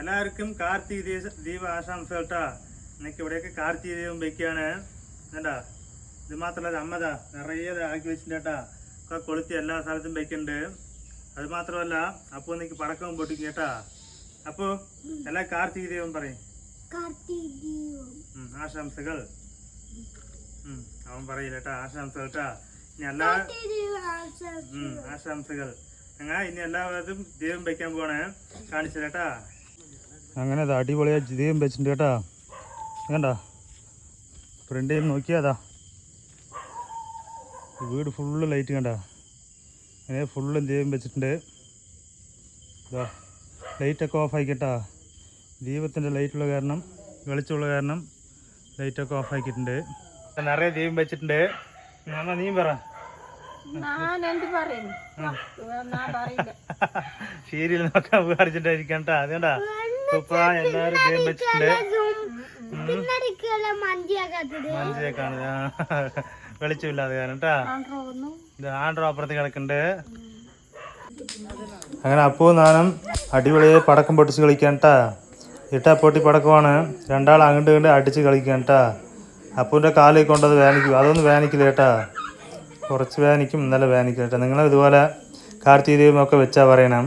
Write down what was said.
എല്ലാവർക്കും കാർത്തിക ദീപ ദീപ ആശംസ കേട്ടോ എനിക്ക് ഇവിടെയൊക്കെ കാർത്തിക ദീപം വയ്ക്കുകയാണ് എന്താ ഇത് മാത്രമല്ല അമ്മതാ നിറയെ ആക്കി വെച്ചിട്ടാ ഒക്കെ കൊളുത്തി എല്ലാ സ്ഥലത്തും വയ്ക്കുന്നുണ്ട് അത് മാത്രമല്ല അപ്പോൾ എനിക്ക് പടക്കം പൊട്ടിക്കും കേട്ടാ. അപ്പോൾ എല്ലാ കാർത്തിക ദീപം പറയും. ആശംസകൾ. അവൻ പറയില്ല കേട്ടാ ആശംസകൾ കേട്ടാ. ഇനി എല്ലാ ആശംസകൾ. ഞങ്ങൾ ഇനി എല്ലാവരും ദൈവം വയ്ക്കാൻ പോകണേ കാണിച്ചില്ല കേട്ടാ. അങ്ങനെ അത് അടിപൊളിയാ ജിതയും വെച്ചിട്ടുണ്ട് കേട്ടാ. കണ്ട ഫ്രണ്ട് ചെയ്ത് നോക്കിയാതാ. വീട് ഫുള്ള് ലൈറ്റ് കണ്ട. അങ്ങനെ ഫുള്ള് എന്ത് ചെയ്യും വെച്ചിട്ടുണ്ട് ഇതാ ലൈറ്റൊക്കെ ഓഫ് ആക്കിട്ടാ ദീപത്തിന്റെ ലൈറ്റുള്ള കാരണം വെളിച്ചമുള്ള കാരണം ലൈറ്റൊക്കെ ഓഫ് ആക്കിയിട്ടുണ്ട് നിറയെ ദീപം വെച്ചിട്ടുണ്ട് എന്നാ നീ പറ. സീരിയൽ നോക്കാൻ വിചാരിച്ചിട്ടായിരിക്കാം കേട്ടോ. അതുകൊണ്ടാ സൂപ്പർ എല്ലാവരും ദീപം വെച്ചിട്ടുണ്ട് പിന്നടിക്കുള്ള മന്തിയാകാത്തത് മനസ്സിലായി കാണുക വെളിച്ചമില്ലാതെ കാരണം കേട്ടാ ഒന്നും ഇത് ആൻഡ്രോ അപ്പുറത്ത് കിടക്കുന്നുണ്ട് അങ്ങനെ അപ്പൂ നാനും അടിപൊളിയായി പടക്കം പൊട്ടിച്ച് കളിക്കാൻ കേട്ടാ ഇട്ടാ പൊട്ടി പടക്കമാണ്. രണ്ടാൾ അങ്ങോട്ട് ഇങ്ങോട്ട് അടിച്ച് കളിക്കാൻ കേട്ടാ അപ്പൂന്റെ കാലിൽ കൊണ്ടത് വേനിക്കും. അതൊന്നും വേനിക്കില്ല കേട്ടാ കുറച്ച് വേനിക്കും നല്ല വേനിക്കും കേട്ടാ നിങ്ങളും ഇതുപോലെ കാർത്തിക ദീപമൊക്കെ വെച്ചാൽ പറയണം.